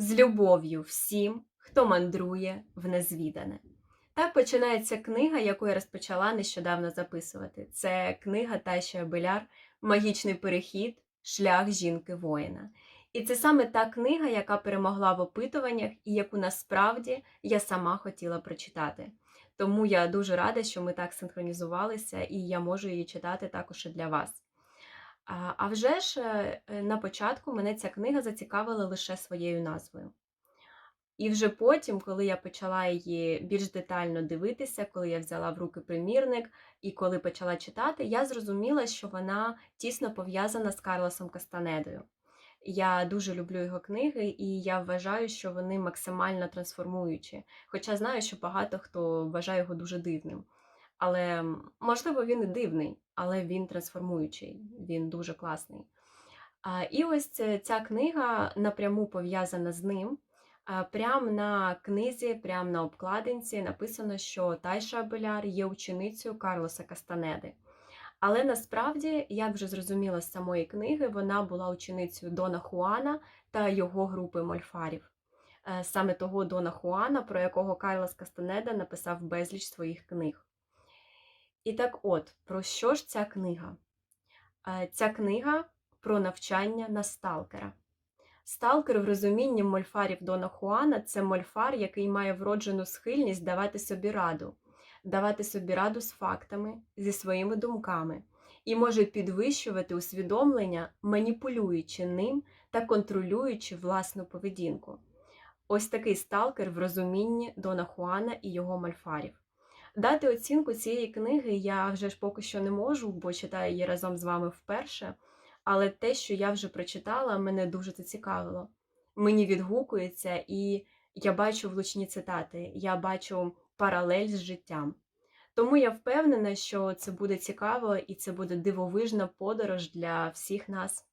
з любов'ю всім, хто мандрує в незвідане. Так починається книга, яку я розпочала нещодавно записувати. Це книга Тайші Беляр Магічний перехід, шлях жінки-воїна. І це саме та книга, яка перемогла в опитуваннях і яку насправді я сама хотіла прочитати. Тому я дуже рада, що ми так синхронізувалися, і я можу її читати також і для вас. А вже ж е, е, на початку мене ця книга зацікавила лише своєю назвою. І вже потім, коли я почала її більш детально дивитися, коли я взяла в руки примірник і коли почала читати, я зрозуміла, що вона тісно пов'язана з Карлосом Кастанедою. Я дуже люблю його книги, і я вважаю, що вони максимально трансформуючі. Хоча знаю, що багато хто вважає його дуже дивним. Але можливо він і дивний, але він трансформуючий, він дуже класний. І ось ця- книга напряму пов'язана з ним. Прямо на книзі, прямо на обкладинці написано, що Тайша Беляр є ученицею Карлоса Кастанеди. Але насправді, як вже зрозуміла з самої книги, вона була ученицею Дона Хуана та його групи мольфарів. Е, Саме того Дона Хуана, про якого Карлос Кастанеда написав безліч своїх книг. І так от, про що ж ця книга? Е, Ця книга про навчання на сталкера. Сталкер в розумінні мольфарів Дона Хуана це мольфар, який має вроджену схильність давати собі раду, давати собі раду з фактами, зі своїми думками, і може підвищувати усвідомлення, маніпулюючи ним та контролюючи власну поведінку. Ось такий сталкер в розумінні Дона Хуана і його мольфарів. Дати оцінку цієї книги я вже ж поки що не можу, бо читаю її разом з вами вперше. Але те, що я вже прочитала, мене дуже зацікавило. Мені відгукується, і я бачу влучні цитати, я бачу паралель з життям. Тому я впевнена, що це буде цікаво і це буде дивовижна подорож для всіх нас.